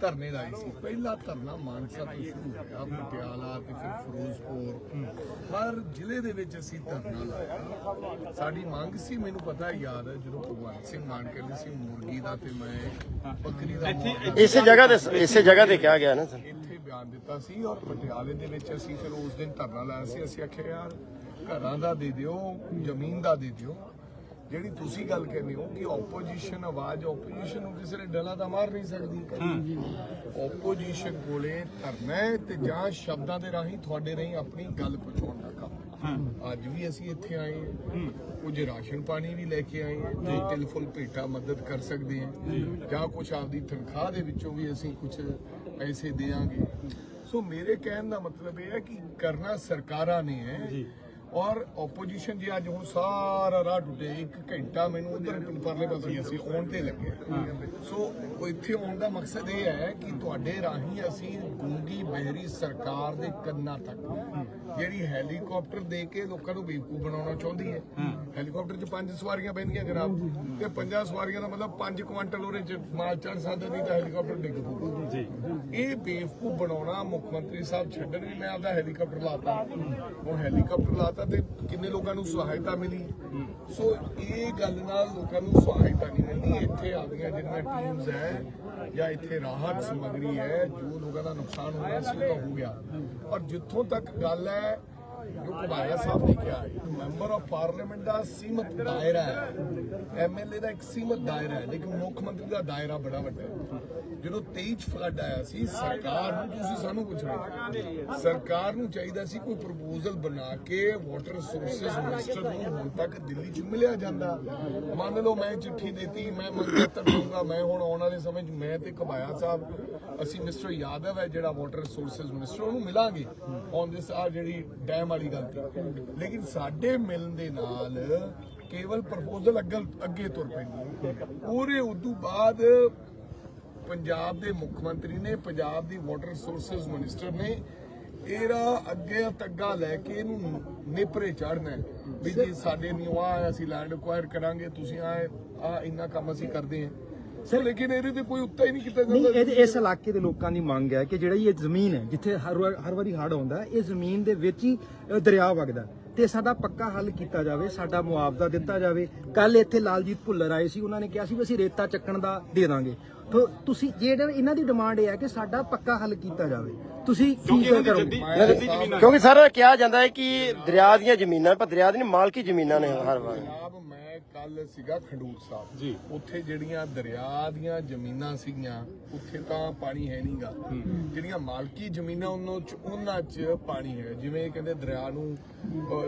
ਧਰਨੇ ਲਾਏ ਸੀ ਪਹਿਲਾ ਧਰਨਾ ਮਾਨਸਾ ਤੋਂ ਸ਼ੁਰੂ ਹੋਇਆ ਪਟਿਆਲਾ ਤੇ ਫਿਰ ਫਿਰੋਜ਼ਪੁਰ। ਹਰ ਜ਼ਿਲ੍ਹੇ ਦੇ ਵਿੱਚ ਅਸੀਂ ਧਰਨਾ ਲਾਇਆ। ਸਾਡੀ ਮੰਗ ਸੀ ਮੈਨੂੰ ਪਤਾ ਯਾਦ ਹੈ ਜਦੋਂ ਭਗਵੰਤ ਸਿੰਘ ਮਾਨ ਕਹਿੰਦੇ ਸੀ ਮੁਰਗੀ ਦਾ ਤੇ ਮੈਂ ਬੱਕਰੀ ਦਾ ਇਸੇ ਜਗ੍ਹਾ ਤੇ ਇਸੇ ਜਗ੍ਹਾ ਤੇ ਕਿਹਾ ਗਿਆ ਨਾ ਸਰ। ਇੱਥੇ ਬਿਆਨ ਦਿੱਤਾ ਸੀ ਔਰ ਪਟਿਆਲੇ ਦੇ ਵਿੱਚ ਅਸੀਂ ਫਿਰ ਉਸ ਦਿਨ ਧਰਨਾ ਲਾਇਆ ਸੀ। ਅਸੀਂ ਆਖਿਆ ਯਾਰ ਘਰਾਂ ਦਾ ਦੇ ਦਿਓ ਜ਼ਮੀਨ ਦਾ ਦੇ ਦਿਓ। ਜਿਹੜੀ ਤੁਸੀਂ ਗੱਲ ਕਹਿੰਦੇ ਹੋ ਕਿ ਆਪੋਜੀਸ਼ਨ ਆਵਾਜ਼ ਆਪੋਜੀਸ਼ਨ ਨੂੰ ਕਿਸੇ ਨੇ ਡਲਾ ਤਾਂ ਮਾਰ ਨਹੀਂ ਸਕਦੀ। ਆਪੋਜੀਸ਼ਨ ਕੋਲੇ ਧਰਨਾ ਤੇ ਜਾਂ ਸ਼ਬਦਾਂ ਦੇ ਰਾਹੀਂ ਤੁਹਾਡੇ ਰਾਹੀਂ ਆਪਣੀ ਗੱਲ ਪਹੁੰਚਾਉਣ ਦਾ ਕੰਮ ਅੱਜ ਵੀ ਅਸੀਂ ਇੱਥੇ ਆਏ ਹਾਂ। ਕੁਝ ਰਾਸ਼ਨ ਪਾਣੀ ਵੀ ਲੈ ਕੇ ਆਏ ਹਾਂ। ਜੋ। ਤਿਲ ਫੁੱਲ ਭੇਟਾ ਮਦਦ ਕਰ ਸਕਦੇ ਹਾਂ। ਜਾਂ। ਕੁਝ ਆਪਦੀ ਤਨਖਾਹ ਦੇ ਵਿੱਚੋਂ ਵੀ ਅਸੀਂ ਕੁਝ ਪੈਸੇ ਦੇਾਂਗੇ ਸੋ ਮੇਰੇ ਕਹਿਣ ਦਾ ਮਤਲਬ ਇਹ ਹੈ ਕਿ ਕਰਨਾ ਸਰਕਾਰਾਂ ਨੇ ਹੈ। ਔਰ ਆਪੋਜੀਸ਼ਨ ਜੀ ਅੱਜ ਹੁਣ ਸਾਰਾ ਰਾਹ ਟੁੱਟੇ ਇੱਕ ਘੰਟਾ ਮੈਨੂੰ ਉਧਰ ਪਰਲੇ ਪਾਸੇ ਅਸੀਂ ਆਉਣ ਤੇ ਲੱਗੇ। ਸੋ ਉਹ ਇੱਥੇ ਆਉਣ ਦਾ ਮਕਸਦ ਇਹ ਹੈ ਕਿ ਤੁਹਾਡੇ ਰਾਹੀਂ ਅਸੀਂ ਗੂੰਗੀ ਬਹਿਰੀ ਸਰਕਾਰ ਦੇ ਕੰਨਾਂ ਤੱਕ ਜਿਹੜੀ ਹੈਲੀਕਾਪਟਰ ਦੇ ਕੇ ਲੋਕਾਂ ਨੂੰ ਬੇਵਕੂਫ ਬਣਾਉਣਾ ਚਾਹੁੰਦੀ ਹੈ। ਹੈਲੀਕਾਪਟਰ 'ਚ ਪੰਜ ਸਵਾਰੀਆਂ ਬੈਠੀਆਂ ਜਨਾਬ ਤੇ ਪੰਜਾਂ ਸਵਾਰੀਆਂ ਦਾ ਮਤਲਬ 5 ਕੁਇੰਟਲ ਉਹਦੇ 'ਚ ਮਾਲ ਚੜ ਸਕਦਾ ਨਹੀਂ ਤਾਂ ਹੈਲੀਕਾਪਟਰ ਡਿੱਗ ਪਊਗਾ ਜੀ। ਇਹ ਬੇਵਕੂਫ ਬਣਾਉਣਾ ਮੁੱਖ ਮੰਤਰੀ ਸਾਹਿਬ ਛੱਡਣ ਵੀ ਮੈਂ ਆਪਦਾ ਹੈਲੀਕਾਪਟਰ ਲਾਤਾ। ਹੁਣ ਹੈਲੀਕਾਪਟਰ ਲਾਤਾ ਤੇ ਕਿੰਨੇ ਲੋਕਾਂ ਨੂੰ ਸਹਾਇਤਾ ਮਿਲੀ? ਸੋ ਇਹ ਗੱਲ ਨਾਲ ਲੋਕਾਂ ਨੂੰ ਸਹਾਇਤਾ ਨਹੀਂ ਮਿਲਦੀ। ਇੱਥੇ ਆਪਦੀਆਂ ਜਿਹੜੀਆਂ ਟੀਮਸ ਹੈ ਜਾਂ ਇੱਥੇ ਰਾਹਤ ਸਮਗਰੀ ਹੈ ਜੋ ਲੋਕਾਂ ਦਾ ਨੁਕਸਾਨ ਹੋਇਆ ਸੀ ਉਹ ਹੋ ਗਿਆ। ਔਰ ਜਿੱਥੋਂ ਤੱਕ ਗੱਲ ਹੈ ਜੋ ਕੁਮਾਰਿਆ ਸਾਹਿਬ ਨੇ ਕਿਹਾ ਮੈਂਬਰ ਆਫ ਪਾਰਲੀਮੈਂਟ ਦਾ ਸੀਮਤ ਦਾਇਰਾ ਹੈ। ਐਮਐਲਏ ਦਾ ਇੱਕ ਸੀਮਤ ਦਾਇਰਾ ਹੈ ਲੇਕਿਨ ਮੁੱਖ ਮੰਤਰੀ ਦਾ ਦਾਇਰਾ ਬੜਾ ਵੱਡਾ ਹੈ। ਜਦੋਂ 23 ਚ ਫਲੱਡ ਆਇਆ ਸੀ, ਸਰਕਾਰ ਨੂੰ ਤੁਸੀਂ ਸਾਨੂੰ ਪੁੱਛਣਾ ਸਰਕਾਰ ਨੂੰ ਚਾਹੀਦਾ ਸੀ ਕੋਈ ਪ੍ਰਪੋਜ਼ਲ ਬਣਾ ਕੇ ਵਾਟਰ ਰਿਸੋਰਸਸ ਮਿਨਿਸਟਰ ਨੂੰ ਹੁਣ ਤੱਕ ਦਿੱਲੀ ਚ ਮਿਲਿਆ ਜਾਂਦਾ। ਮੰਨ ਲਓ ਮੈਂ ਚਿੱਠੀ ਦਿੱਤੀ, ਮੈਂ ਮੰਗਤਰ ਦੂੰਗਾ ਮੈਂ ਹੁਣ ਆਉਣ ਵਾਲੇ ਸਮੇਂ 'ਚ ਮੈਂ ਤੇ ਕਬਾਇਆ ਸਾਹਿਬ, ਅਸੀਂ ਮਿਸਟਰ ਯਾਦਵ ਹੈ ਜਿਹੜਾ ਵਾਟਰ ਰਿਸੋਰਸਸ ਮਿਨਿਸਟਰ ਉਹਨੂੰ ਮਿਲਾਂਗੇ ਔਨ ਦਿਸ ਆ ਜਿਹੜੀ ਡੈਮ ਵਾਲੀ ਗੱਲ ਤੇ। ਲੇਕਿਨ ਸਾਡੇ ਮਿਲਣ ਦੇ ਨਾਲ ਕੇਵਲ ਪ੍ਰਪੋਜ਼ਲ ਅੱਗੇ ਅੱਗੇ ਤੁਰ ਪੈਂਦੀ। ਪੂਰੇ ਉਦੋਂ ਬਾਅਦ ਪੰਜਾਬ ਦੇ ਮੁੱਖ ਮੰਤਰੀ ਨੇ ਪੰਜਾਬ ਦੀ ਵਾਟਰ ਰਿਸੋਰਸਸ ਮਿਨਿਸਟਰ ਨੇ ਇਹਦਾ ਅੱਗੇ ਤੱਗਾ ਲੈ ਕੇ ਇਹਨੂੰ ਨੇਪਰੇ ਚੜਨਾ ਵੀ ਜੀ ਸਾਡੇ ਨੂੰ ਆ ਅਸੀਂ ਲੈਂਡ ਅਕਵਾਇਰ ਕਰਾਂਗੇ ਤੁਸੀਂ ਆ ਆ ਇੰਨਾ ਕੰਮ ਅਸੀਂ ਕਰਦੇ ਹਾਂ। ਸੋ ਲੇਕਿਨ ਇਹਦੇ ਤੇ ਕੋਈ ਉੱਤਾ ਹੀ ਨਹੀਂ ਕੀਤਾ ਨਹੀਂ ਜਾਂਦਾ ਇਹ ਇਸ ਇਲਾਕੇ ਦੇ ਲੋਕਾਂ ਦੀ ਮੰਗ ਹੈ ਕਿ ਜਿਹੜੀ ਇਹ ਜ਼ਮੀਨ ਹੈ ਜਿੱਥੇ ਹਰ ਵਾਰ- ਹਰ ਵਾਰੀ ਹੜ ਆਉਂਦਾ ਇਹ ਜ਼ਮੀਨ ਦੇ ਵਿੱਚ ਹੀ ਦਰਿਆ ਵਗਦਾ ਤੇ ਸਾਡਾ ਪੱਕਾ ਹੱਲ ਕੀਤਾ ਜਾਵੇ ਸਾਡਾ ਮੁਆਵਜ਼ਾ ਦਿੱਤਾ ਜਾਵੇ। ਕੱਲ ਇੱਥੇ ਲਾਲਜੀਤ ਭੁੱਲਰ ਆਏ ਸੀ ਉਹਨਾਂ ਨੇ ਕਿਹਾ ਸੀ ਵੀ ਅਸੀਂ ਰੇਤਾ ਚੱਕਣ ਦਾ ਦੇ ਦਾਂਗੇ। ਤੋ ਤੁਸੀਂ ਜਿਹੜਾ ਇਹਨਾਂ ਦੀ ਡਿਮਾਂਡ ਇਹ ਹੈ ਕਿ ਸਾਡਾ ਪੱਕਾ ਹੱਲ ਕੀਤਾ ਜਾਵੇ। ਤੁਸੀਂ ਕੀ ਕਰੋਗੇ? ਕਿਉਂਕਿ ਸਰ ਕਿਹਾ ਜਾਂਦਾ ਹੈ ਕਿ ਦਰਿਆ ਦੀਆਂ ਜ਼ਮੀਨਾਂ ਪਰ ਦਰਿਆ ਦੀ ਨਹੀਂ ਮਾਲਕੀ ਜ਼ਮੀਨਾਂ ਨੇ ਹਰ ਵਾਰ। ਕੱਲ ਸੀਗਾ ਖੰਡੂਰ ਸਾਹਿਬ। ਜੀ। ਉੱਥੇ ਜਿਹੜੀਆਂ ਦਰਿਆ ਦੀਆਂ ਜ਼ਮੀਨਾਂ ਸੀਗੀਆਂ ਉੱਥੇ ਤਾਂ ਪਾਣੀ ਹੈ ਨਹੀਂਗਾ ਜਿਹੜੀਆਂ ਮਾਲਕੀ ਜ਼ਮੀਨਾਂ ਉਹਨਾਂ ਚ ਉਹਨਾਂ ਚ ਪਾਣੀ ਹੈ। ਜਿਵੇਂ ਕਹਿੰਦੇ ਦਰਿਆ ਨੂੰ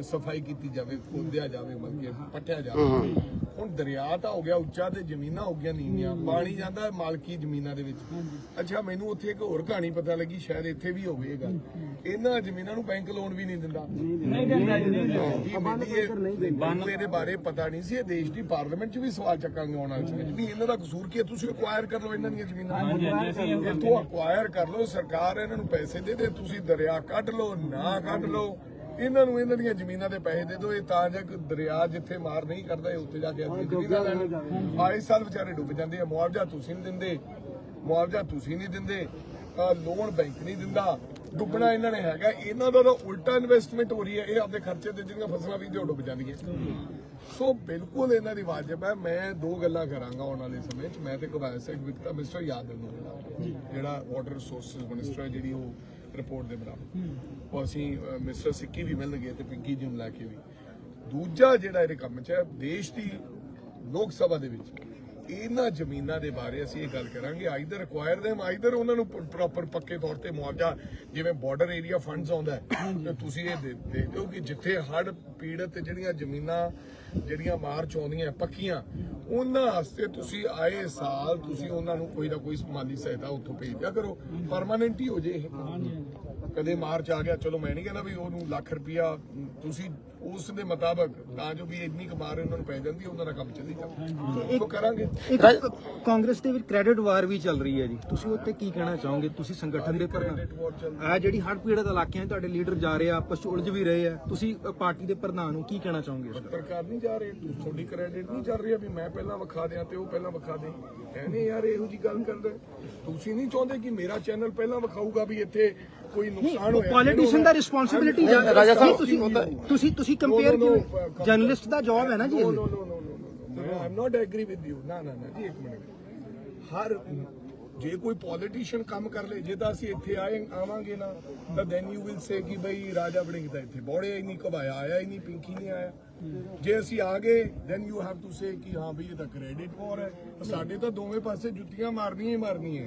ਸਫ਼ਾਈ ਕੀਤੀ ਜਾਵੇ ਖੋਦਿਆ ਜਾਵੇ ਮਤਲਬ ਕਿ ਪੱਟਿਆ ਜਾਵੇ। ਹੁਣ ਦਰਿਆ ਤਾਂ ਹੋ ਗਿਆ ਉੱਚਾ ਤੇ ਜ਼ਮੀਨਾਂ ਹੋ ਗਈਆਂ ਨੀਵੀਆਂ। ਪਾਣੀ ਜਾਂਦਾ ਮਾਲਕੀ ਜ਼ਮੀਨਾਂ ਦੇ ਵਿੱਚ। ਅੱਛਾ ਮੈਨੂੰ ਉੱਥੇ ਇੱਕ ਹੋਰ ਕਹਾਣੀ ਪਤਾ ਲੱਗੀ ਸ਼ਾਇਦ ਇੱਥੇ ਵੀ ਹੋਵੇ ਇਹ ਗੱਲ। ਇਹਨਾਂ ਜ਼ਮੀਨਾਂ ਨੂੰ ਬੈਂਕ ਲੋਨ ਵੀ ਨਹੀਂ ਦਿੰਦਾ। ਮੈਨੂੰ ਇਹਦੇ ਬਾਰੇ ਪਤਾ ਨਹੀਂ ਸੀ ਇਹ ਦੇਸ਼ ਦੀ ਪਾਰਲੀਮੈਂਟ 'ਚ ਵੀ ਸਵਾਲ ਚੱਕਾਂਗੇ ਆਉਣ ਵਾਲੇ ਸਮੇਂ ਵੀ ਇਹਨਾਂ ਦਾ ਕਸੂਰ ਕੀ ਹੈ? ਤੁਸੀਂ ਅਕਵਾਇਰ ਕਰ ਲਓ ਇਹਨਾਂ ਦੀਆਂ ਜ਼ਮੀਨਾਂ। ਇੱਥੋਂ ਅਕਵਾਇਰ ਕਰ ਲਓ ਸਰਕਾਰ ਇਹਨਾਂ ਨੂੰ ਪੈਸੇ ਦੇ ਦੇ ਤੁਸੀਂ ਦਰਿਆ ਕੱਢ ਲਓ ਨਾ ਕੱਢ ਲਓ। ਇਹਨਾਂ ਨੂੰ ਇਹਨਾਂ ਦੀਆਂ ਜ਼ਮੀਨਾਂ ਦੇ ਪੈਸੇ ਦੇ ਦਿਓ ਇਹ ਤਾਂ ਜੇ ਦਰਿਆ ਜਿੱਥੇ ਮਾਰ ਨਹੀਂ ਕਰਦਾ ਉੱਥੇ ਜਾ ਕੇ ਆਪਣੀ ਜ਼ਮੀਨਾਂ ਲੈਣ ਆਏ ਸਾਲ ਵਿਚਾਰੇ ਡੁੱਬ ਜਾਂਦੇ ਆ ਮੁਆਵਜ਼ਾ ਤੁਸੀਂ ਨਹੀਂ ਦਿੰਦੇ ਮੁਆਵਜ਼ਾ ਤੁਸੀਂ ਨਹੀਂ ਦਿੰਦੇ ਲੋਨ ਬੈਂਕ ਨਹੀਂ ਦਿੰਦਾ। ਡੁੱਬਣਾ ਇਹਨਾਂ ਨੇ ਹੈਗਾ ਇਹਨਾਂ ਦਾ ਤਾਂ ਉਲਟਾ ਇਨਵੈਸਟਮੈਂਟ ਹੋ ਰਹੀ ਹੈ ਇਹ ਆਪਦੇ ਖਰਚੇ ਤੇ ਜਿਹੜੀਆਂ ਫਸਲਾਂ ਵੀ ਤੇ ਡੁੱਬ ਜਾਂਦੀਆਂ। ਸੋ ਬਿਲਕੁਲ ਇਹਨਾਂ ਦੀ ਵਾਜਬ ਹੈ ਮੈਂ ਦੋ ਗੱਲਾਂ ਕਰਾਂਗਾ ਆਉਣ ਵਾਲੇ ਸਮੇਂ 'ਚ। ਮੈਂ ਤੇ ਕਬਾਇ ਸਿੰਘ ਵਿਕਤਾ ਮਿਸਟਰ ਯਾਦਵ ਨੂੰ ਮਿਲਾਂਗਾ ਜਿਹੜਾ ਵਾਟਰ ਰਿਸੋਰਸਸ ਮਿਨਿਸਟਰ ਹੈ ਜਿਹੜੀ ਉਹ ਰਿਪੋਰਟ ਦੇ ਬਰਾਬਰ ਉਹ ਅਸੀਂ ਮਿਸਟਰ ਸਿੱਕੀ ਵੀ ਮਿਲਣਗੇ ਤੇ ਪਿੰਕੀ ਜੀ ਨੂੰ ਲੈ ਕੇ ਵੀ। ਦੂਜਾ ਜਿਹੜਾ ਇਹਦੇ ਕੰਮ 'ਚ ਹੈ, ਦੇਸ਼ ਦੀ ਲੋਕ ਸਭਾ ਦੇ ਵਿੱਚ। ਇਹਨਾਂ ਜ਼ਮੀਨਾਂ ਦੇ ਬਾਰੇ ਅਸੀਂ ਇਹ ਗੱਲ ਕਰਾਂਗੇ। ਆਈਦਰ ਰਿਕੁਆਇਰ them ਆਈਦਰ ਉਹਨਾਂ ਨੂੰ ਪ੍ਰੋਪਰ ਪੱਕੇ ਤੌਰ ਤੇ ਮੁਆਵਜ਼ਾ ਜਿਵੇਂ ਬਾਰਡਰ ਏਰੀਆ ਫੰਡਸ ਆਉਂਦਾ ਹੈ ਤੇ ਤੁਸੀਂ ਇਹ ਦੇ ਦੇ ਦਿਓ ਕਿ ਜਿੱਥੇ ਹੜ੍ਹ ਪੀੜਤ ਜਿਹੜੀਆਂ ਜ਼ਮੀਨਾਂ ਜਿਹੜੀਆਂ ਮਾਰਚ ਆਉਂਦੀਆਂ ਪੱਕੀਆਂ ਉਹਨਾਂ ਵਾਸਤੇ ਤੁਸੀਂ ਆਏ ਸਾਲ ਤੁਸੀਂ ਉਹਨਾਂ ਨੂੰ ਕੋਈ ਨਾ ਕੋਈ ਮਾਲੀ ਸਹਾਇਤਾ ਉੱਥੋਂ ਭੇਜ ਦਿਆ ਕਰੋ। ਪਰਮਾਨੈਂਟ ਹੀ ਹੋ ਜੇ ਇਹ। ਕਦੇ ਮਾਰਚ ਆ ਗਿਆ ਚਲੋ ਮੈਂ ਨਹੀਂ ਕਹਿੰਦਾ ਵੀ ਉਹਨੂੰ ਲੱਖ ਰੁਪਇਆ ਤੁਸੀਂ ਉਸ ਦੇ ਮੁਤਾਬਕ ਤਾਂ ਜੋ ਵੀ ਇੰਨੀ ਕਮਾਰ ਉਹਨਾਂ ਨੂੰ ਪੈ ਜਾਂਦੀ ਉਹਨਾਂ ਦਾ ਕੰਮ ਚੱਲੀ ਜਾਂਦਾ ਉਹ ਕਰਾਂਗੇ। ਕਾਂਗਰਸ ਦੇ ਵਿੱਚ ਕ੍ਰੈਡਿਟ ਵਾਰ ਵੀ ਚੱਲ ਰਹੀ ਹੈ ਜੀ। ਤੁਸੀਂ ਉੱਤੇ ਕੀ ਕਹਿਣਾ ਚਾਹੋਗੇ? ਤੁਸੀਂ ਸੰਗਠਨ ਦੇ ਪ੍ਰਧਾਨ ਆ ਜਿਹੜੀ ਹੜ੍ਹ ਪੀੜਤ ਇਲਾਕਿਆਂ 'ਚ ਤੁਹਾਡੇ ਲੀਡਰ ਜਾ ਰਹੇ ਆ ਆਪਸ 'ਚ ਉਲਝ ਵੀ ਰਹੇ ਆ ਤੁਸੀਂ ਪਾਰਟੀ ਦੇ ਪ੍ਰਧਾਨ ਨੂੰ ਕੀ ਕਹਿਣਾ ਚਾਹੋਗੇ ਇਸ? ਸਰਕਾਰ ਨਹੀਂ ਜਾ ਰਹੀ ਤੁਹਾਡੀ ਕ੍ਰੈਡਿਟ ਨਹੀਂ ਚੱਲ ਰਹੀ ਵੀ ਮੈਂ ਪਹਿਲਾਂ ਵਿਖਾ ਦਿਆਂ ਤੇ ਉਹ ਪਹਿਲਾਂ ਵਿਖਾ ਦੇ। ਐਨੇ ਯਾਰ ਇਹੋ ਜੀ ਗੱਲ ਕਰਦਾ। ਤੁਸੀਂ ਨਹੀਂ ਚਾਹੁੰਦੇ ਕਿ ਮੇਰਾ ਚੈਨਲ ਪਹਿਲਾਂ ਵਿਖਾਊਗਾ ਵੀ ਇੱਥੇ ਕੋਈ ਨੁਕਸਾਨ ਹੋਇਆ ਪੋਲੀਟੀਸ਼ੀਅਨ ਦਾ ਰਿਸਪੌਂਸਿਬਿਲਿਟੀ ਰਾਜਾ ਸਾਹਿਬ, ਤੁਸੀਂ ਤੁਸੀਂ ਤੁਸੀਂ No, ਕੰਪੇਅਰ no, no, ਕਿਵੇਂ? ਜਰਨਲਿਸਟ ਦਾ ਜੌਬ ਹੈ ਨਾ ਜੀ ਨੋ ਇਹ। No no no no no am not agree with you ਨਾ ਨਾ ਨਾ ਜੀ ਇੱਕ ਮਿੰਟ। ਹਰ ਜੇ ਕੋਈ ਪੋਲੀਟੀਸ਼ੀਅਨ ਕੰਮ ਕਰ ਲੇ ਜੇ ਤਾਂ ਅਸੀਂ ਇੱਥੇ ਆਏ ਆਵਾਂਗੇ ਨਾ ਤਾਂ ਦੈਨ ਯੂ ਵਿਲ ਸੇ ਕਿ ਬਈ ਰਾਜਾ ਵੜਿੰਗ ਤਾਂ ਇੱਥੇ ਬੋੜੇ ਹੀ ਨਹੀਂ ਕਬਾਇਆ ਆਇਆ ਹੀ ਨਹੀਂ ਪਿੰਕੀ ਨਹੀਂ ਆਇਆ। ਜੇ ਅਸੀਂ ਆ ਗਏ then you have to say ਕਿ ਹਾਂ ਬਈ ਇਹ ਤਾਂ ਕ੍ਰੈਡਿਟ ਵਾਰ ਹੈ। ਸਾਡੇ ਤਾਂ ਦੋਵੇਂ ਪਾਸੇ ਜੁੱਤੀਆਂ ਮਾਰਨੀਆਂ ਹੀ ਮਾਰਨੀਆਂ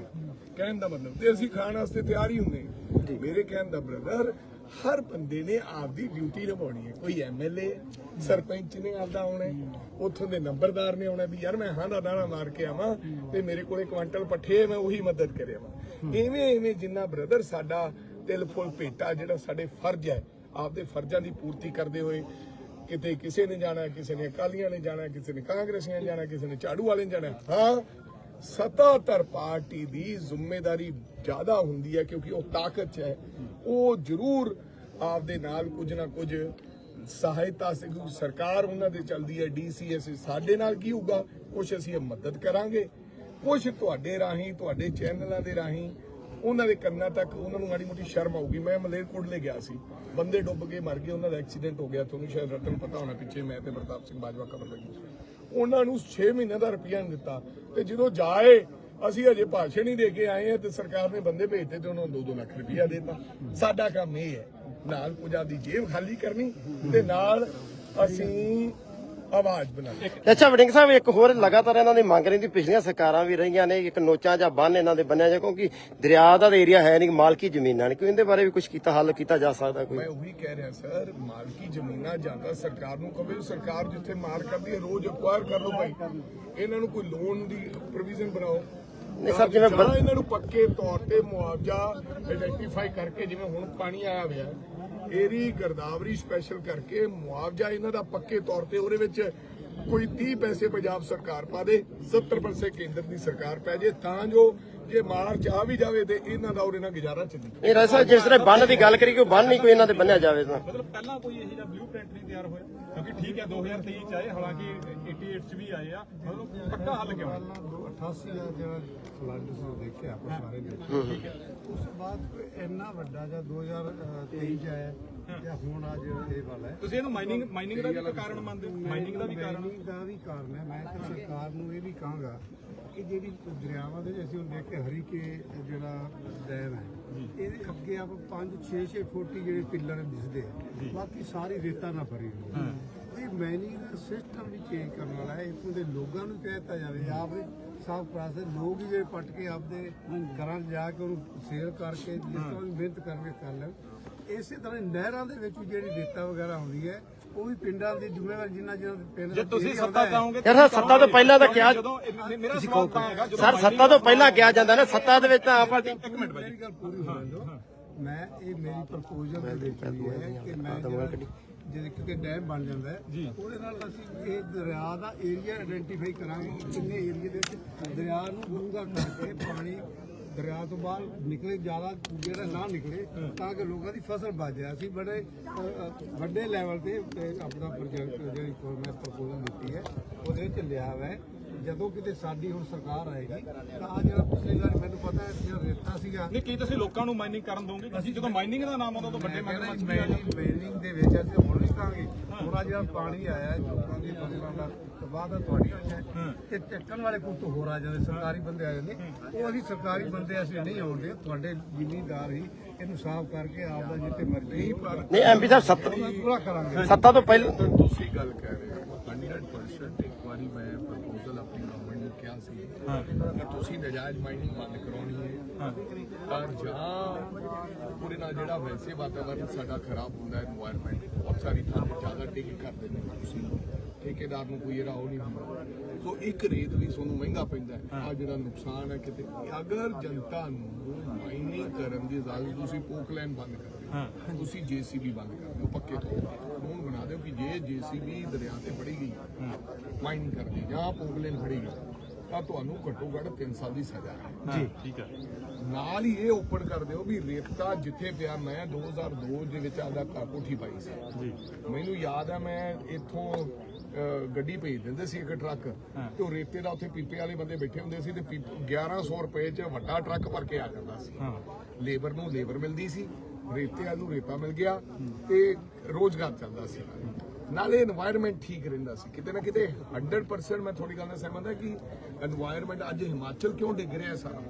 ਕਹਿਣ ਦਾ ਮਤਲਬ ਤੇ ਅਸੀਂ ਖਾਣ ਵਾਸਤੇ ਤਿਆਰ ਹੀ ਹੁੰਦੇ ਹਾਂ। ਮੇਰੇ ਕਹਿਣ ਦਾ ਬ੍ਰਦਰ ਹਰ ਬੰਦੇ ਨੇ ਆਪਦੀ ਡਿਊਟੀ ਨਿਭਾਉਣੀ ਹੈ। ਕੋਈ ਐਮਐਲਏ ਸਰਪੰਚ ਨੇ ਆਪਦਾ ਆਉਣਾ ਹੈ, ਉੱਥੋਂ ਦੇ ਨੰਬਰਦਾਰ ਨੇ ਆਉਣਾ ਵੀ ਯਾਰ ਮੈਂ ਹਾਂ ਦਾ ਦਾਣਾ ਮਾਰ ਕੇ ਆਵਾਂ ਤੇ ਮੇਰੇ ਕੋਲੇ ਕੁਆਂਟਲ ਪੱਠੇ ਮੈਂ ਉਹੀ ਮਦਦ ਕਰਿਆ ਵਾ ਐਵੇਂ ਐਵੇਂ ਜਿੰਨਾ ਬ੍ਰਦਰ ਸਾਡਾ ਤਿਲ ਫੁੱਲ ਭੇਟਾ ਜਿਹੜਾ ਸਾਡੇ ਫਰਜ਼ ਹੈ ਆਪਦੇ ਫਰਜ਼ਾਂ ਦੀ ਪੂਰਤੀ ਕਰਦੇ ਹੋਏ ਕਿਤੇ ਕਿਸੇ ਨੇ ਜਾਣਾ ਕਿਸੇ ਨੇ ਅਕਾਲੀਆਂ ਨੇ ਜਾਣਾ ਕਿਸੇ ਨੇ ਕਾਂਗਰਸੀਆਂ ਨੇ ਜਾਣਾ ਕਿਸੇ ਨੇ ਝਾੜੂ ਵਾਲੇ ਨੇ ਜਾਣਾ ਹਾਂ ਸਤਾਧਰ ਪਾਰਟੀ ਦੀ ਜ਼ਿੰਮੇਵਾਰੀ ਜ਼ਿਆਦਾ ਹੁੰਦੀ ਹੈ ਕਿਉਂਕਿ ਉਹ ਤਾਕਤ 'ਚ ਹੈ। ਉਹ ਜ਼ਰੂਰ ਆਪਦੇ ਨਾਲ ਕੁਝ ਨਾ ਕੁਝ ਸਹਾਇਤਾ ਸੇ ਸਰਕਾਰ ਉਹਨਾਂ ਦੇ ਚੱਲਦੀ ਹੈ ਡੀਸੀਐਸ ਸਾਡੇ ਨਾਲ ਕੀ ਹੋਊਗਾ? ਕੁਝ ਅਸੀਂ ਮਦਦ ਕਰਾਂਗੇ। ਕੁਝ ਤੁਹਾਡੇ ਰਾਹੀਂ, ਤੁਹਾਡੇ ਚੈਨਲਾਂ ਦੇ ਰਾਹੀਂ ਉਹਨਾਂ ਦੇ ਕੰਨਾਂ ਤੱਕ ਉਹਨਾਂ ਨੂੰ ਮਾੜੀ ਮੋਟੀ ਸ਼ਰਮ ਆਊਗੀ। ਮੈਂ ਮਲੇਰਕੋਟਲੇ ਗਿਆ ਸੀ। ਬੰਦੇ ਡੁੱਬ ਕੇ ਮਰ ਗਏ, ਉਹਨਾਂ ਦਾ ਐਕਸੀਡੈਂਟ ਹੋ ਗਿਆ। ਤੁਹਾਨੂੰ ਸ਼ਾਇਦ ਰਤਨ ਪਤਾ ਹੋਣਾ ਪਿੱਛੇ ਮੈਂ ਤੇ ਪ੍ਰਤਾਪ ਸਿੰਘ ਬਾਜਵਾ ਖਬਰ ਲੱਗੀ ਸੀ। ਉਹਨਾਂ ਨੂੰ 6 ਮਹੀਨੇ ਦਾ ਰੁਪਈਆ ਨਹੀਂ ਦਿੱਤਾ। ਤੇ ਜਦੋਂ ਜਾਏ, ਅਸੀਂ ਅਜੇ ਭਾਸ਼ਣ ਹੀ ਦੇ ਕੇ ਆਏ ਆ ਤੇ ਸਰਕਾਰ ਨੇ ਬੰਦੇ ਭੇਜਤੇ ਤੇ ਉਹਨਾਂ ਨੂੰ 2-2 ਲੱਖ ਰੁਪਈਆ ਦੇਤਾ। ਸਾਡਾ ਕੰਮ ਇਹ ਹੈ, ਨਾਲ ਕੁਝ ਆਪਦੀ ਜੇਬ ਖਾਲੀ ਕਰਨੀ ਤੇ ਨਾਲ ਅਸੀਂ ਆਵਾਜ਼ ਬਣਾਉਣੀ ਅੱਛਾ ਸਾਹਿਬ ਇੱਕ ਹੋਰ ਲਗਾਤਾਰ ਇਹਨਾਂ ਦੀ ਮੰਗ ਰਹਿੰਦੀ ਪਿਛਲੀਆਂ ਸਰਕਾਰਾਂ ਵੀ ਰਹੀਆਂ ਨੇ ਇੱਕ ਨੋਚਾਂ ਜਾਂ ਬੰਨ ਇਹਨਾਂ ਦੇ ਬੰਨਿਆ ਜਾ ਕਿਉਂਕਿ ਦਰਿਆ ਦਾ ਏਰੀਆ ਹੈ ਨਹੀਂ ਮਾਲਕੀ ਜ਼ਮੀਨਾਂ ਨੇ ਕੋਈ ਇਹਦੇ ਬਾਰੇ ਵੀ ਕੁਝ ਕੀਤਾ ਹੱਲ ਕੀਤਾ ਜਾ ਸਕਦਾ ਕੋਈ? ਮੈਂ ਉਹੀ ਕਹਿ ਰਿਹਾ ਸਰ ਮਾਲਕੀ ਜ਼ਮੀਨਾਂ ਜਾਂਦਾ ਸਰਕਾਰ ਨੂੰ ਕਵੇ ਸਰਕਾਰ ਜਿੱਥੇ ਮਾਰ ਕਰਦੀ ਹੈ ਰੋਜ਼ ਅਕਵਾਇਰ ਕਰ ਲਓ ਭਾਈ। ਇਹਨਾਂ ਨੂੰ ਕੋਈ ਲੋਨ ਦੀ ਪ੍ਰੋਵੀਜ਼ਨ ਬਣਾਓ। ਨਹੀਂ ਸਰ, ਜਿਵੇਂ ਜਾਂ ਇਹਨਾਂ ਨੂੰ ਪੱਕੇ ਤੌਰ ਤੇ ਮੁਆਵਜ਼ਾ ਆਇਡੈਂਟੀਫਾਈ ਕਰਕੇ ਜਿਵੇਂ ਹੁਣ ਪਾਣੀ ਆਇਆ ਹੋਇਆ ਏਰੀ ਗਰਦਾਵਰੀ ਸਪੈਸ਼ਲ ਕਰਕੇ ਮੁਆਵਜ਼ਾ ਇਹਨਾਂ ਦਾ ਪੱਕੇ ਤੌਰ ਤੇ ਉਹਦੇ ਵਿੱਚ ਕੋਈ 30 ਪੈਸੇ ਪੰਜਾਬ ਸਰਕਾਰ ਪਾ ਦੇ 70 ਪੈਸੇ ਕੇਂਦਰ ਦੀ ਸਰਕਾਰ ਪੈ ਜੇ ਤਾਂ ਜੋ ਜੇ ਮਾਰਚ ਆ ਵੀ ਜਾਵੇ ਤੇ ਇਹਨਾਂ ਦਾ ਉਹਦੇ ਨਾਲ ਗੁਜ਼ਾਰਾ ਚੱਲੇ ਇਹ ਸਾਹਿਬ ਜਿਸ ਤਰ੍ਹਾਂ ਬੰਨ ਦੀ ਗੱਲ ਕਰੀ ਕਿ ਉਹ ਬੰਨ ਨਹੀਂ ਕੋਈ ਇਹਨਾਂ ਦੇ ਬੰਨਿਆ ਜਾਵੇ ਤਾਂ। ਮਤਲਬ ਪਹਿਲਾਂ ਕੋਈ ਇਹੋ ਜਿਹਾ ਬਲੂਪ੍ਰਿੰਟ ਨਹੀਂ ਤਿਆਰ ਹੋਇਆ? ਕਿਉਂਕਿ ਠੀਕ ਹੈ 2023 ਚ ਆਏ ਹਾਲਾਂਕਿ 88 ਚ ਵੀ ਆਏ ਆ। ਮਤਲਬ ਪੱਕਾ ਹੱਲ ਕਿਉਂ? ਨਹੀਂ? ਪਹਿਲਾਂ 88 ਦਾ ਜਿਹੜਾ ਫਲੱਡ ਸੀ ਦੇਖਿਆ ਆਪਾਂ ਸਾਰੇ ਨੇ। ਉਸ ਤੋਂ ਬਾਅਦ ਇੰਨਾ ਵੱਡਾ ਜਾਂ 2023 ਚ ਆਇਆ ਜਾਂ ਹੁਣ ਅੱਜ ਇਹ ਵਾਲਾ ਹੈ। ਤੁਸੀਂ ਇਹਨੂੰ ਮਾਈਨਿੰਗ ਮਾਈਨਿੰਗ ਦਾ ਵੀ ਤਾਂ ਕਾਰਨ ਮੰਨਦੇ ਹੋ? ਮਾਈਨਿੰਗ ਦਾ ਵੀ ਕਾਰਨ? Mining ਦਾ ਵੀ ਕਾਰਨ ਹੈ। ਮੈਂ ਤਾਂ ਸਰਕਾਰ ਨੂੰ ਇਹ ਵੀ ਕਹਾਂਗਾ ਕਿ ਜਿਹੜੀ ਦਰਿਆਵਾਂ ਦੇ ਵਿੱਚ ਅਸੀਂ ਹੁਣ ਦੇਖ ਕੇ ਹਰੀਕੇ ਜਿਹੜਾ ਡੈਮ ਹੈ ਇਹਦੇ ਅੱਗੇ ਆਪ 5 6 6 ਫੁੱਟ ਹੀ ਜਿਹੜੇ ਪਿੱਲਰ ਦਿਸਦੇ ਆ। ਬਾਕੀ ਸਾਰੀ ਰੇਤਾ ਨਾਲ ਭਰੀ ਹੋਈ ਹੈ। ਇਹ ਮੈਨਿੰਗ ਦਾ ਸਿਸਟਮ ਵੀ ਚੇਂਜ ਕਰਨ ਵਾਲਾ ਹੈ। ਇਥੋਂ ਦੇ ਲੋਕਾਂ ਨੂੰ ਕਹਿਤਾ ਜਾਵੇ ਆਪ ਸਾਫ਼ ਲੋਕ ਹੀ ਜਿਹੜੇ ਪੱਟ ਕੇ ਆਪਦੇ ਘਰਾਂ ਜਾ ਕੇ ਉਹਨੂੰ ਸੇਲ ਕਰਕੇ ਜਿਸ ਤਰ੍ਹਾਂ ਵੀ ਮਿਹਨਤ ਕਰਕੇ ਕਰ ਲੈਣ। ਇਸੇ ਤਰ੍ਹਾਂ ਨਹਿਰਾਂ ਦੇ ਵਿੱਚ ਵੀ ਜਿਹੜੀ ਰੇਤਾ ਵਗੈਰਾ ਆਉਂਦੀ ਹੈ ਉਹ ਵੀ ਪਿੰਡਾਂ ਦੀ ਜ਼ਿੰਮੇਵਾਰੀ ਜਿੰਨਾ ਜਿਨ੍ਹਾਂ ਦੇ ਪਿੰਡ ਜੇ ਤੁਸੀਂ ਸੱਤਾ ਚਾਹੋਗੇ ਯਾਰ ਸਰ, ਸੱਤਾ ਤੋਂ ਪਹਿਲਾਂ ਤਾਂ ਕਿਹਾ ਜਦੋਂ ਮੇਰਾ ਸਵਾਲ ਤਾਂ ਹੈਗਾ ਜਦੋਂ ਸਰ ਸੱਤਾ ਤੋਂ ਪਹਿਲਾਂ ਕਿਹਾ ਜਾਂਦਾ ਨਾ ਸੱਤਾ ਦੇ ਵਿੱਚ ਤਾਂ ਆਪ ਪਾਰਟੀ ਇੱਕ ਮਿੰਟ ਬਾਈ ਮੇਰੀ ਗੱਲ ਪੂਰੀ ਹੋ ਲੈਂਦੋ ਮੈਂ ਇਹ ਮੇਰੀ ਪ੍ਰਪੋਜ਼ਲ ਦੇ ਵਿੱਚ ਵੀ ਹੈ ਕਿ ਮੈਂ ਜਿਹੜਾ ਜਿਹੜੇ ਕਿਤੇ ਡੈਮ ਬਣ ਜਾਂਦਾ ਹੈ ਉਹਦੇ ਨਾਲ ਅਸੀਂ ਇਹ ਦਰਿਆ ਦਾ ਏਰੀਆ ਆਇਡੈਂਟੀਫਾਈ ਕਰਾਂਗੇ ਕਿੰਨੇ ਏਰੀਆ ਦੇ ਵਿੱਚ ਦਰਿਆ ਨੂੰ ਡੂੰਘਾ ਕਰਕੇ ਦਰਿਆ ਤੋਂ ਬਾਹਰ ਨਿਕਲੇ ਜ਼ਿਆਦਾ ਜਿਹੜਾ ਨਾ ਨਿਕਲੇ ਤਾਂ ਕਿ ਲੋਕਾਂ ਦੀ ਫਸਲ ਬਚ ਜਾਏ। ਅਸੀਂ ਬੜੇ ਅ, ਵੱਡੇ ਲੈਵਲ ਤੇ ਆਪਣਾ ਪ੍ਰੋਜੈਕਟ ਜਿਹੜੀ ਮੈਂ ਪ੍ਰਪੋਜ਼ਲ ਦਿੱਤੀ ਹੈ ਉਹਦੇ ਵਿੱਚ ਲਿਆ ਹੋਇਆ ਹੈ। ਜਦੋਂ ਕਿਤੇ ਸਾਡੀ ਹੁਣ ਸਰਕਾਰ ਆਏਗੀ ਤਾਂ ਆ ਜਿਹੜਾ ਪਿਛਲੀ ਵਾਰ ਮੈਨੂੰ ਪਤਾ ਹੈ ਜਿਹੜਾ ਰੇਤਾ ਸੀਗਾ। ਨਹੀਂ ਕੀ ਤੁਸੀਂ ਲੋਕਾਂ ਨੂੰ ਮਾਈਨਿੰਗ ਕਰਨ ਦੋਗੇ? ਅਸੀਂ ਜਦੋਂ ਮਾਈਨਿੰਗ ਦਾ ਨਾਮ ਆਉਂਦਾ ਤਾਂ ਵੱਡੇ ਮਗਰਮੱਛ ਜਾਂਦੇ ਮੇਲਿੰਗ ਦੇ ਵਿੱਚ ਅਸੀਂ ਹੁਣ ਨਹੀਂ ਕਹਾਂਗੇ ਹੁਣ ਜਿਹੜਾ ਪਾਣੀ ਆਇਆ ਹੈ, ਲੋਕਾਂ ਦੀ ਫਸਲਾਂ ਦਾ। ਤਬਾਹ ਦਾ ਤੁਹਾਡੀ ਹੈ। ਤੇ ਚੱਕਣ ਵਾਲੇ ਤੋਂ ਹੋਰ ਆ ਜਾਂਦੇ ਸਰਕਾਰੀ ਬੰਦੇ ਆ ਜਾਂਦੇ। ਉਹ ਅਸੀਂ ਸਰਕਾਰੀ ਬੰਦੇ ਅਸੀਂ ਨਹੀਂ ਆਉਂਦੇ ਤੁਹਾਡੇ ਜ਼ਿਮੀਂਦਾਰ ਹੀ ਇਹਨੂੰ ਸਾਫ਼ ਕਰਕੇ ਆਪ ਦਾ ਜਿੱਥੇ ਮਰਜ਼ੀ ਨਹੀਂ ਐਮਪੀ ਸਾਹਿਬ ਸੱਤਾ ਤੋਂ ਪਹਿਲਾਂ ਤੁਸੀਂ ਗੱਲ ਕਰ ਰਹੇ ਹੋ। 100% ਇੱਕ ਵਾਰੀ ਮੈਂ ਪ੍ਰਪੋਜ਼ਲ ਆਪਣੀ ਗਵਰਨਮੈਂਟ ਨੂੰ ਕਿਹਾ ਸੀ ਕਿ ਤੁਸੀਂ ਨਜਾਇਜ਼ ਮਾਈਨਿੰਗ ਬੰਦ ਕਰਾਉਣੀ ਹੈ। ਪਰ ਜਾਂ ਪੂਰੇ ਨਾਲ ਜਿਹੜਾ ਵੈਸੇ ਵਾਤਾਵਰਨ ਸਾਡਾ ਖਰਾਬ ਹੁੰਦਾ ਹੈ এনवायरमेंट ਬਹੁਤ ਸਾਰੀ ਥਾਂ ਤੇ ਜ਼ਿਆਦਾ ਡਿੱਗ ਕਰਦੇ ਨੇ ਤੁਸੀਂ। ਠੇਕੇਦਾਰ ਨੂੰ ਕੋਈ ਇਹਦਾ ਉਹ ਨਹੀਂ ਹੁੰਦਾ। ਸੋ ਇੱਕ ਰੇਤ ਵੀ ਤੁਹਾਨੂੰ ਮਹਿੰਗਾ ਪੈਂਦਾ ਹੈ। ਆ ਜਿਹੜਾ ਨੁਕਸਾਨ ਹੈ ਕਿਤੇ ਅਗਰ ਜਨਤਾ ਨੂੰ ਕਰਨ ਦੀ ਇਜਾਜ਼ਤ ਤੁਸੀਂ ਪੋਕਲੈਨ ਬੰਦ ਕਰ ਦਿਓ। ਤੁਸੀਂ ਜੀਸੀਬੀ ਬੰਦ ਕਰ ਦਿਓ ਪੱਕੇ ਤੌਰ ਤੇ। ਕਾਨੂੰਨ ਬਣਾ ਦਿਓ ਕਿ ਜੇ ਜੀਸੀਬੀ ਦਰਿਆ ਤੇ ਫੜੀ ਗਈ ਮਾਈਨਿੰਗ ਕਰਦੀ ਜਾਂ ਪੋਕਲੈਨ ਫੜੀ ਗਈ ਤਾਂ ਤੁਹਾਨੂੰ ਘੱਟੋ ਘੱਟ 3 ਸਾਲ ਦੀ ਸਜ਼ਾ ਹੈ। ਜੀ। ਠੀਕ ਹੈ। ਨਾਲ ਹੀ ਇਹ ਓਪਨ ਕਰ ਦਿਓ ਵੀ ਰੇਤਾ ਜਿੱਥੇ ਪਿਆ ਮੈਂ 2002 ਦੇ ਵਿੱਚ ਆਦਾ ਘਰ ਕੋਠੀ ਪਾਈ ਸੀ। ਜੀ। ਮੈਨੂੰ ਯਾਦ ਹੈ ਮੈਂ ਇੱਥੋਂ ਗੱਡੀ ਭੇਜ ਦਿੰਦੇ ਸੀ ਇੱਕ ਟਰੱਕ ਤੇ ਉਹ ਰੇਤੇ ਦਾ ਉੱਥੇ ਪੀਪੇ ਵਾਲੇ ਬੰਦੇ ਬੈਠੇ ਹੁੰਦੇ ਸੀ ਤੇ ਪੀਪ- 1100 ਰੁਪਏ 'ਚ ਵੱਡਾ ਟਰੱਕ ਭਰ ਕੇ ਆ ਜਾਂਦਾ ਸੀ। ਹਾਂ। ਲੇਬਰ ਨੂੰ ਲੇਬਰ ਮਿਲਦੀ ਸੀ, ਰੇਤੇ ਨੂੰ ਰੇਤਾ ਮਿਲ ਗਿਆ ਤੇ ਰੋਜ਼ਗਾਰ ਚੱਲਦਾ ਸੀ। ਨਾਲੇ এনवायरमेंट ਠੀਕ ਰਹਿੰਦਾ ਸੀ। ਕਿਤੇ ਨਾ ਕਿਤੇ 100% ਮੈਂ ਥੋੜੀ ਗੱਲ ਨਾਲ ਸਹਿਮਤ ਹਾਂ ਕਿ এনवायरमेंट ਅੱਜ ਹਿਮਾਚਲ ਕਿਉਂ ਡਿੱਗ ਰਿਹਾ ਹੈ ਸਾਰਾ?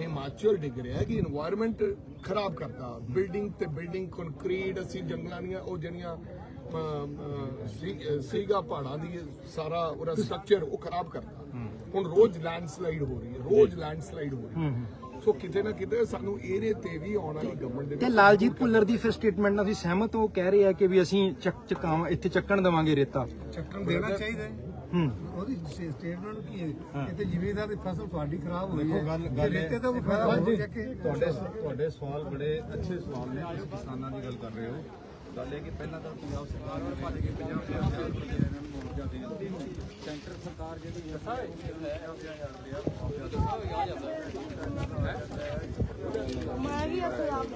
ਹਿਮਾਚਲ ਡਿੱਗ ਰਿਹਾ ਹੈ ਕਿ এনवायरमेंट ਖਰਾਬ ਕਰਦਾ ਬਿਲਡਿੰਗ ਤੇ ਬਿਲਡਿੰਗ ਕੰਕਰੀਟ ਅਸੀਂ ਜੰਗਲਾਂ ਦੀਆਂ, ਉਹ ਜਿਹੜੀਆਂ ਸੀਗਾ ਪਹਾੜਾਂ ਦੀ, ਸਾਰਾ ਉਹਦਾ ਸਟਰਕਚਰ ਉਹ ਖਰਾਬ ਕਰਦਾ ਹੁਣ ਰੋਜ਼ ਲੈਂਡਸਲਾਈਡ ਹੋ ਰਹੀ ਹੈ, ਰੋਜ਼ ਲੈਂਡਸਲਾਈਡ ਹੋ ਰਹੀ ਹੈ। ਸੋ ਕਿਤੇ ਨਾ ਕਿਤੇ ਸਾਨੂੰ ਇਹਦੇ ਤੇ ਵੀ ਆਉਣ ਵਾਲੀ ਗਵਰਨਮੈਂਟ ਦੇ ਤੇ ਵਿੱਚ ਲਾਲਜੀਤ ਭੁੱਲਰ ਦੀ ਫਿਰ ਸਟੇਟਮੈਂਟ ਨਾਲ ਅਸੀਂ ਸਹਿਮਤ ਹੋ ਕਹਿ ਰਹੇ ਆ ਕਿ ਵੀ ਅਸੀਂ ਚੱਕ ਚਕਾਵਾਂ ਇੱਥੇ ਚੱਕਣ ਦੇਵਾਂਗੇ ਰੇਤਾ। ਚੱਕਣ ਦੇਣਾ ਚਾਹੀਦਾ ਹੈ। ਹੂੰ। ਉਹਦੀ ਸਟੇਟਮੈਂਟ ਕੀ ਹੈ? ਇੱਥੇ ਜ਼ਿਮੀਦਾਰ ਦੀ ਫਸਲ ਤੁਹਾਡੀ ਖਰਾਬ ਹੋਈ ਹੈ। ਗੱਲ- ਗੱਲ ਰੇਤੇ ਤੋਂ ਵੀ ਫਾਇਦਾ ਹੋ ਚੱਕੇ। ਤੁਹਾਡੇ ਤੁਹਾਡੇ ਸਵਾਲ ਬੜੇ ਅੱਛੇ ਸਵਾਲ ਨੇ ਤੁਸੀਂ ਕਿਸਾਨਾਂ ਦੀ ਗੱਲ ਕਰ ਰਹੇ ਹੋ। ਗੱਲ ਇਹ ਕਿ ਪਹਿਲਾਂ ਤਾਂ ਪੰਜਾਬ ਸਰਕਾਰ ਨੇ ਭੱਜ ਕੇ 50 ਹਜ਼ਾਰ ਰੁਪਏ ਇਹਨਾਂ ਨੂੰ ਮੁਆਵਜ਼ਾ ਦੇ ਦਿੱਤਾ। ਸੈਂਟਰ ਸਰਕਾਰ ਜਿਹੜੀ ਹੈ ਸਾਰੇ ਮੈਂ ਵੀ ਆਪਣੇ ਆਪ